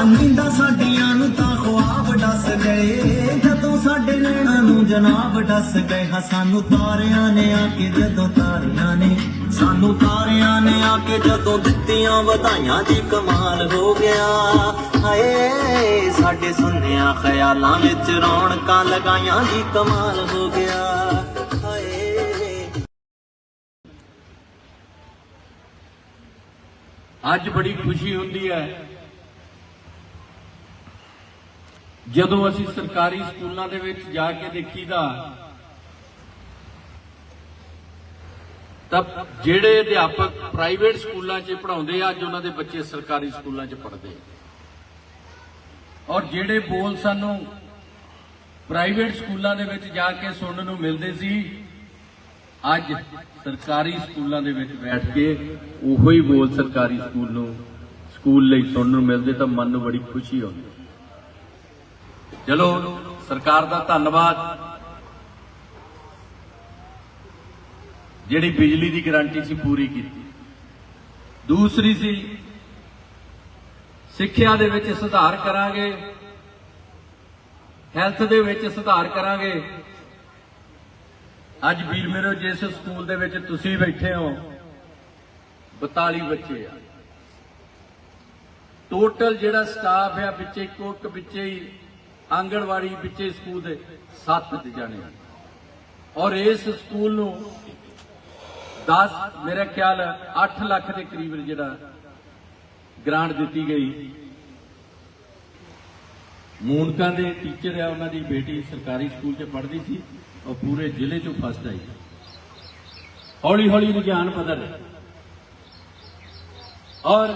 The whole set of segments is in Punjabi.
ਅਨੀਂਦਾ ਸਾਡੀਆਂ ਨੂੰ ਤਾਂ ਖੁਆਬ ਡਸ ਗਏ। ਜਦੋਂ ਸਾਡੇ ਨੈਣਾਂ ਨੂੰ ਜਨਾਬ ਦੱਸ ਗਏ, ਹਾਂ ਸਾਨੂੰ ਤਾਰਿਆਂ ਨੇ ਆ ਕੇ ਜਦੋਂ ਤਾਰਿਆਂ ਨੇ, ਸਾਨੂੰ ਤਾਰਿਆਂ ਨੇ ਆ ਕੇ ਜਦੋਂ ਦਿੱਤੀਆਂ ਵਧਾਈਆਂ ਦੀ ਕਮਾਲ ਹੋ ਗਿਆ। ਹਾਏ, ਸਾਡੇ ਸੁਨਿਆ ਖਿਆਲਾਂ ਵਿੱਚ ਰੌਣਕਾਂ ਲਗਾਈਆਂ ਦੀ ਕਮਾਲ ਹੋ ਗਿਆ। ਅੱਜ ਬੜੀ ਖੁਸ਼ੀ ਹੁੰਦੀ ਹੈ ਜਦੋਂ ਅਸੀਂ ਸਰਕਾਰੀ ਸਕੂਲਾਂ ਦੇ ਵਿੱਚ ਜਾ ਕੇ ਦੇਖੀਦਾ, ਤਾਂ ਜਿਹੜੇ ਅਧਿਆਪਕ ਪ੍ਰਾਈਵੇਟ ਸਕੂਲਾਂ 'ਚ ਪੜ੍ਹਾਉਂਦੇ ਆ, ਅੱਜ ਉਹਨਾਂ ਦੇ ਬੱਚੇ ਸਰਕਾਰੀ ਸਕੂਲਾਂ 'ਚ ਪੜ੍ਹਦੇ ਔਰ ਜਿਹੜੇ ਬੋਲ ਸਾਨੂੰ ਪ੍ਰਾਈਵੇਟ ਸਕੂਲਾਂ ਦੇ ਵਿੱਚ ਜਾ ਕੇ ਸੁਣਨ ਨੂੰ ਮਿਲਦੇ ਸੀ, ਅੱਜ ਸਰਕਾਰੀ ਸਕੂਲਾਂ ਦੇ ਵਿੱਚ ਬੈਠ ਕੇ ਉਹੋ ਹੀ ਬੋਲ ਸਰਕਾਰੀ ਸਕੂਲ ਨੂੰ, ਸਕੂਲ ਲਈ ਸੁਣਨ ਨੂੰ ਮਿਲਦੇ ਤਾਂ ਮਨ ਨੂੰ ਬੜੀ ਖੁਸ਼ੀ ਹੁੰਦੀ। ਚਲੋ, ਸਰਕਾਰ ਦਾ ਧੰਨਵਾਦ। ਜਿਹੜੀ ਬਿਜਲੀ ਦੀ ਗਾਰੰਟੀ ਸੀ ਪੂਰੀ ਕੀਤੀ। ਦੂਸਰੀ ਸੀ, ਸਿੱਖਿਆ ਦੇ ਵਿੱਚ ਸੁਧਾਰ ਕਰਾਂਗੇ, ਹੈਲਥ ਦੇ ਵਿੱਚ ਸੁਧਾਰ ਕਰਾਂਗੇ। ਅੱਜ ਵੀਰ ਮੇਰੋ, ਜਿਸ ਸਕੂਲ ਦੇ ਵਿੱਚ ਤੁਸੀਂ ਬੈਠੇ ਹੋ 42 ਬੱਚੇ ਆ। ਟੋਟਲ ਜਿਹੜਾ ਸਟਾਫ ਆ, ਵਿੱਚੇ ਕੁੱਕ ਵਿੱਚੇ ਹੀ ਆਂਗਣਵਾੜੀ ਵਿੱਚੇ ਸਕੂਲ ਦੇ 7 ਜਾਣੇ। ਔਰ ਇਸ ਸਕੂਲ ਨੂੰ 10 ਮੇਰੇ ਖਿਆਲ 8 ਲੱਖ ਦੇ ਕਰੀਬ ਜਿਹੜਾ ਗ੍ਰਾਂਟ ਦਿੱਤੀ ਗਈ। ਮੂਨਕਾਂ ਦੇ ਟੀਚਰ ਆ, ਉਹਨਾਂ ਦੀ ਬੇਟੀ ਸਰਕਾਰੀ ਸਕੂਲ 'ਚ ਪੜ੍ਹਦੀ ਸੀ, ਉਹ ਪੂਰੇ ਜ਼ਿਲ੍ਹੇ 'ਚੋਂ ਫਸਟ ਆਈ। ਹੌਲੀ ਹੌਲੀ ਰੁਝਾਨ ਬਦਲ ਔਰ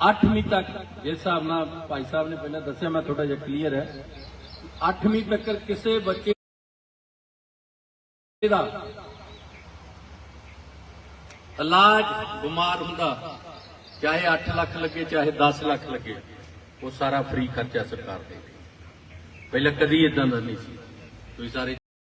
8ਵੀਂ ਤੱਕ, ਜਿਸ ਹਿਸਾਬ ਨਾਲ ਭਾਈ ਸਾਹਿਬ ਨੇ ਪਹਿਲਾਂ ਦੱਸਿਆ, ਮੈਂ ਥੋੜਾ ਜਿਹਾ ਕਲੀਅਰ ਹੈ। 8ਵੀਂ ਤੱਕ ਕਿਸੇ ਬੱਚੇ ਦਾ ਇਲਾਜ ਬਿਮਾਰ ਹੁੰਦਾ, ਚਾਹੇ 8 ਲੱਖ ਲੱਗੇ, ਚਾਹੇ 10 ਲੱਖ ਲੱਗੇ, ਉਹ ਸਾਰਾ ਫ੍ਰੀ ਖਰਚਾ ਸਰਕਾਰ ਦੇ। ਪਹਿਲਾਂ ਕਦੀ ਇਦਾਂ ਦਾ ਨਹੀਂ ਸੀ। ਤੁਸੀਂ ਸਾਰੇ